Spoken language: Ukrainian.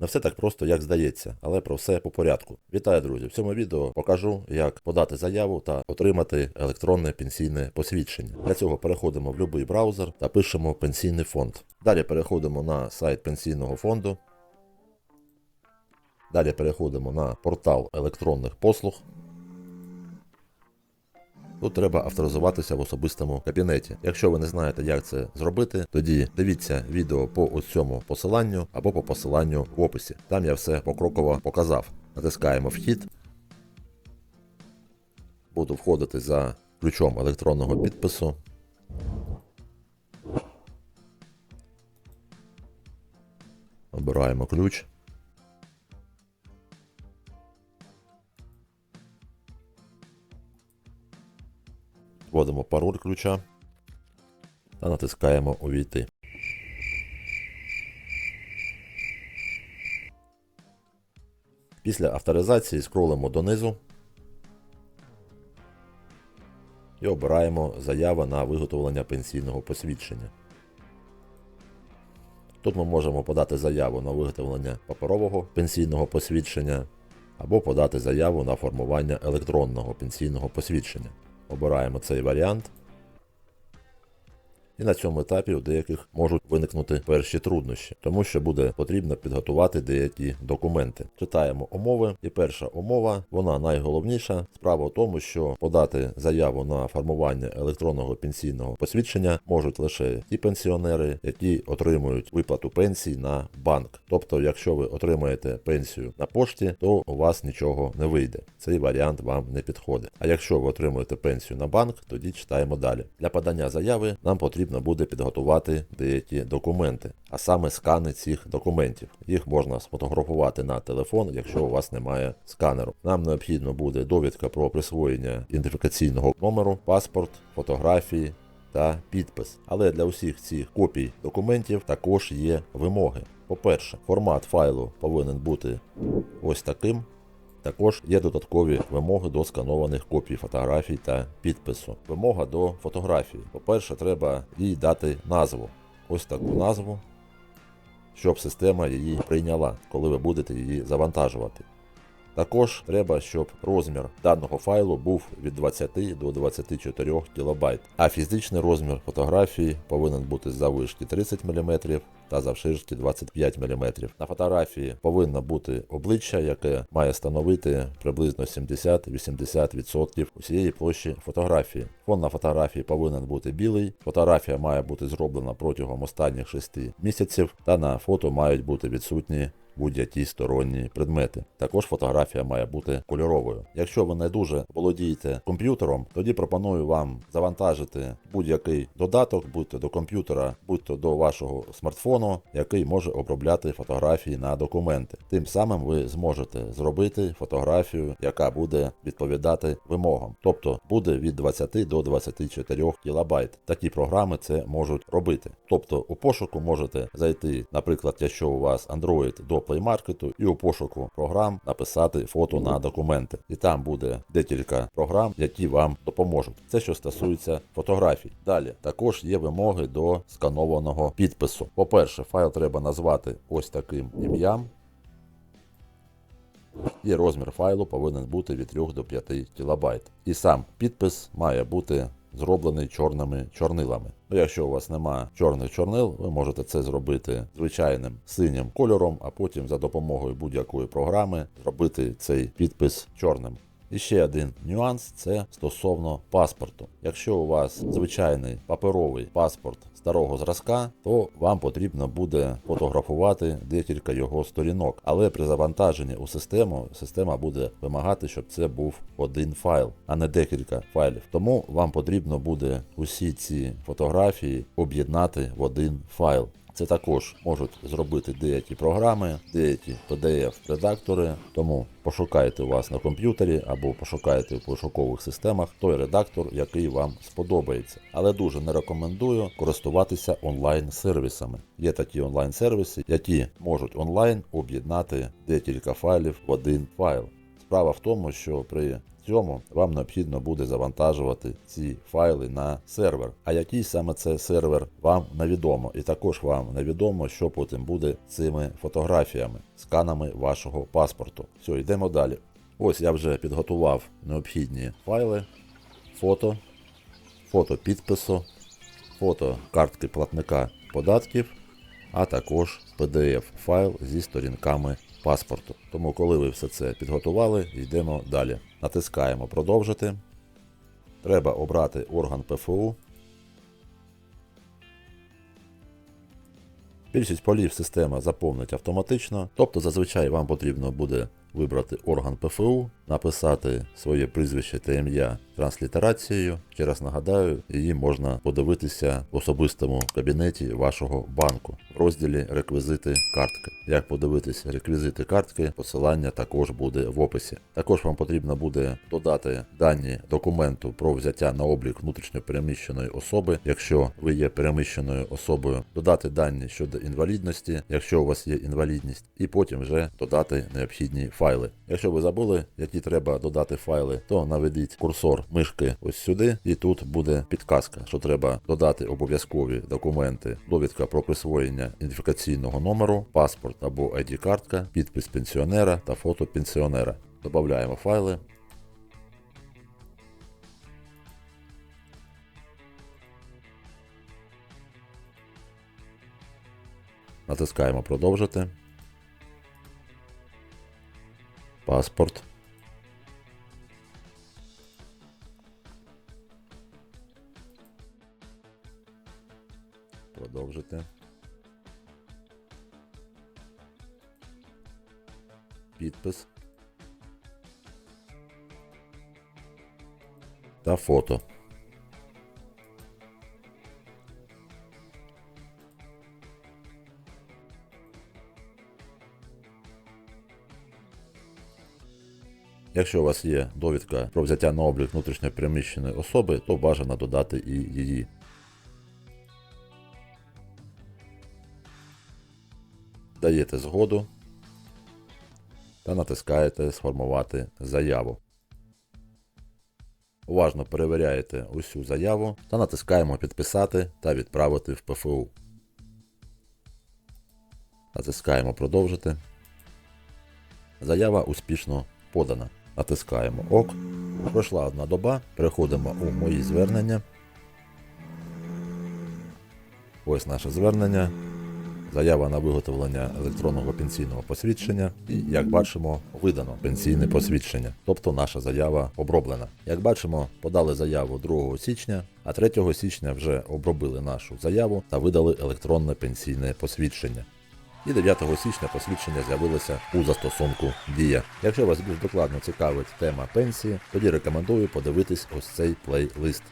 Не все так просто, як здається, але про все по порядку. Вітаю, друзі! В цьому відео покажу, як подати заяву та отримати електронне пенсійне посвідчення. Для цього переходимо в будь-який браузер та пишемо пенсійний фонд. Далі переходимо на сайт пенсійного фонду. Далі переходимо на портал електронних послуг. Тут треба авторизуватися в особистому кабінеті. Якщо ви не знаєте, як це зробити, тоді дивіться відео по ось цьому посиланню або по посиланню в описі. Там я все покроково показав. Натискаємо вхід. Буду входити за ключом електронного підпису. Обираємо ключ. Вводимо пароль ключа та натискаємо Увійти. Після авторизації скролимо донизу і обираємо заява на виготовлення пенсійного посвідчення. Тут ми можемо подати заяву на виготовлення паперового пенсійного посвідчення або подати заяву на формування електронного пенсійного посвідчення. Обираємо цей варіант. І на цьому етапі у деяких можуть виникнути перші труднощі, тому що буде потрібно підготувати деякі документи. Читаємо умови, і перша умова, вона найголовніша. Справа в тому, що подати заяву на формування електронного пенсійного посвідчення можуть лише ті пенсіонери, які отримують виплату пенсій на банк. Тобто, якщо ви отримаєте пенсію на пошті, то у вас нічого не вийде. Цей варіант вам не підходить. А якщо ви отримуєте пенсію на банк, тоді читаємо далі. Для подання заяви нам потрібно буде підготувати деякі документи, а саме скани цих документів. Їх можна сфотографувати на телефон, якщо у вас немає сканеру. Нам необхідно буде довідка про присвоєння ідентифікаційного номеру, паспорт, фотографії. Та підпис. Але для усіх цих копій документів також є вимоги. По-перше, формат файлу повинен бути ось таким. Також є додаткові вимоги до сканованих копій фотографій та підпису. Вимога до фотографії. По-перше, треба їй дати назву. Ось таку назву, щоб система її прийняла, коли ви будете її завантажувати. Також треба, щоб розмір даного файлу був від 20 до 24 кБ, а фізичний розмір фотографії повинен бути заввишки 30 мм та завширшки 25 мм. На фотографії повинно бути обличчя, яке має становити приблизно 70-80% усієї площі фотографії. Фон на фотографії повинен бути білий. Фотографія має бути зроблена протягом останніх 6 місяців, та на фото мають бути відсутні будь-які сторонні предмети. Також фотографія має бути кольоровою. Якщо ви не дуже володієте комп'ютером, тоді пропоную вам завантажити будь-який додаток, будь-то до комп'ютера, будь-то до вашого смартфону, який може обробляти фотографії на документи. Тим самим ви зможете зробити фотографію, яка буде відповідати вимогам, тобто буде від 20 до 24 кілобайт. Такі програми це можуть робити. Тобто у пошуку можете зайти, наприклад, якщо у вас Android до Play Market і у пошуку програм написати фото на документи. І там буде декілька програм, які вам допоможуть. Це що стосується фотографій. Далі також є вимоги до сканованого підпису. По-перше, файл треба назвати ось таким ім'ям. І розмір файлу повинен бути від 3 до 5 кБ. І сам підпис має бути зроблений чорними чорнилами. Ну, якщо у вас нема чорних чорнил, ви можете це зробити звичайним синім кольором, а потім за допомогою будь-якої програми зробити цей підпис чорним. І ще один нюанс це стосовно паспорту. Якщо у вас звичайний паперовий паспорт старого зразка, то вам потрібно буде фотографувати декілька його сторінок. Але при завантаженні у систему система буде вимагати, щоб це був один файл, а не декілька файлів. Тому вам потрібно буде усі ці фотографії об'єднати в один файл. Це також можуть зробити деякі програми, деякі PDF-редактори. Тому пошукайте у вас на комп'ютері або пошукайте в пошукових системах той редактор, який вам сподобається. Але дуже не рекомендую користуватися онлайн-сервісами. Є такі онлайн-сервіси, які можуть онлайн об'єднати декілька файлів в один файл. Справа в тому, що при цьому вам необхідно буде завантажувати ці файли на сервер. А який саме це сервер вам невідомо. І також вам невідомо, що потім буде з цими фотографіями, сканами вашого паспорту. Все, йдемо далі. Ось я вже підготував необхідні файли, фото, фото підпису, фото картки платника податків, а також PDF-файл зі сторінками паспорту. Тому, коли ви все це підготували, йдемо далі. Натискаємо продовжити. Треба обрати орган ПФУ. Більшість полів система заповнить автоматично, тобто зазвичай вам потрібно буде вибрати орган ПФУ, написати своє прізвище та ім'я транслітерацією. Ще раз нагадаю, її можна подивитися в особистому кабінеті вашого банку розділі Реквізити картки. Як подивитись реквізити картки, посилання також буде в описі. Також вам потрібно буде додати дані документу про взяття на облік внутрішньопереміщеної особи, якщо ви є переміщеною особою, додати дані щодо інвалідності, якщо у вас є інвалідність, і потім вже додати необхідні файли. Якщо ви забули, які треба додати файли, то наведіть курсор мишки ось сюди, і тут буде підказка, що треба додати обов'язкові документи, довідка про присвоєння ідентифікаційного номеру, паспорт або ID-картка, підпис пенсіонера та фото пенсіонера. Додаємо файли. Натискаємо продовжити. Паспорт. Продовжити. Підпис. Та фото. Якщо у вас є довідка про взяття на облік внутрішньопереміщеної особи, то бажано додати і її. Даєте згоду та натискаєте Сформувати заяву. Уважно перевіряєте усю заяву та натискаємо Підписати та відправити в ПФУ. Натискаємо Продовжити. Заява успішно подана. Натискаємо ОК. Пройшла одна доба. Переходимо у Мої звернення. Ось наше звернення. Заява на виготовлення електронного пенсійного посвідчення. І, як бачимо, видано пенсійне посвідчення. Тобто наша заява оброблена. Як бачимо, подали заяву 2 січня, а 3 січня вже обробили нашу заяву та видали електронне пенсійне посвідчення. І 9 січня посвідчення з'явилося у застосунку Дія. Якщо вас більш докладно цікавить тема пенсії, тоді рекомендую подивитись ось цей плейлист.